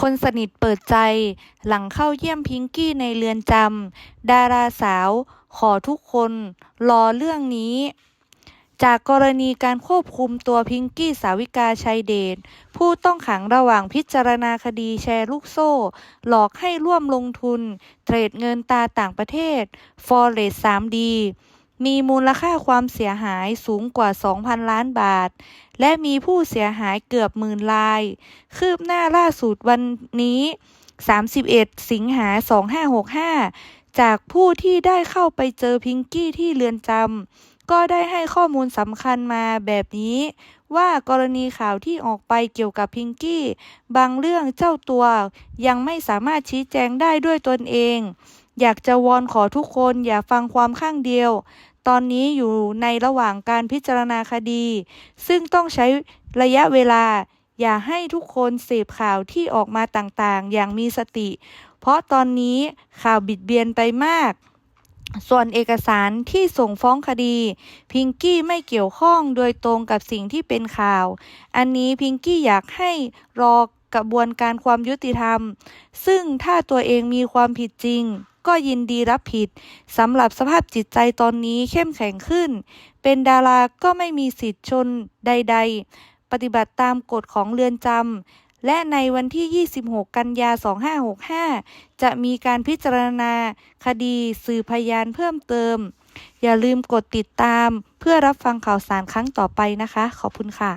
คนสนิทเปิดใจ หลังเข้าเยี่ยมพิงกี้ในเรือนจำดาราสาว ขอทุกคนรอเรื่องนี้ จากกรณีการควบคุมตัวพิงกี้สาวิกาชัยเดชผู้ต้องขังระหว่างพิจารณาคดีแชร์ลูกโซ่ หลอกให้ร่วมลงทุน เทรดเงินตาต่างประเทศ Forex 3D มีมูลค่าความเสียหายสูงกว่า 2,000 ล้านบาท และมีผู้เสียหายเกือบหมื่นราย คืบหน้าล่าสุดวันนี้ 31 สิงหา 2565 จากผู้ที่ได้เข้าไปเจอพิงกี้ที่เรือนจำก็ได้ให้ข้อมูลสำคัญมาแบบนี้ ว่ากรณีข่าวที่ออกไปเกี่ยวกับพิงกี้ บางเรื่องเจ้าตัวยังไม่สามารถชี้แจงได้ด้วยตนเอง อยากจะวอนขอทุกคนอย่าฟังความข้างเดียว ตอนนี้อยู่ในระหว่างการพิจารณาคดี ซึ่งต้องใช้ระยะเวลา อย่าให้ทุกคนเสพข่าวที่ออกมาต่างๆ อย่างมีสติ เพราะตอนนี้ข่าวบิดเบียนไปมากส่วนเอกสารที่ส่งฟ้องคดี พิงกี้ไม่เกี่ยวข้องโดยตรงกับสิ่งที่เป็นข่าว อันนี้พิงกี้อยากให้รอกระบวนการความยุติธรรม ซึ่งถ้าตัวเองมีความผิดจริง ก็ยินดีรับผิดสำหรับสภาพจิตใจตอนนี้เข้มแข็งขึ้น เป็นดาราก็ไม่มีสิทธิชนใด ๆ ปฏิบัติตามกฎของเรือนจำและในวันที่ 26 กันยา 2565 จะมีการพิจารณาคดีสืบพยานเพิ่มเติม อย่าลืมกดติดตามเพื่อรับฟังข่าวสารครั้งต่อไปนะคะ ขอบคุณค่ะ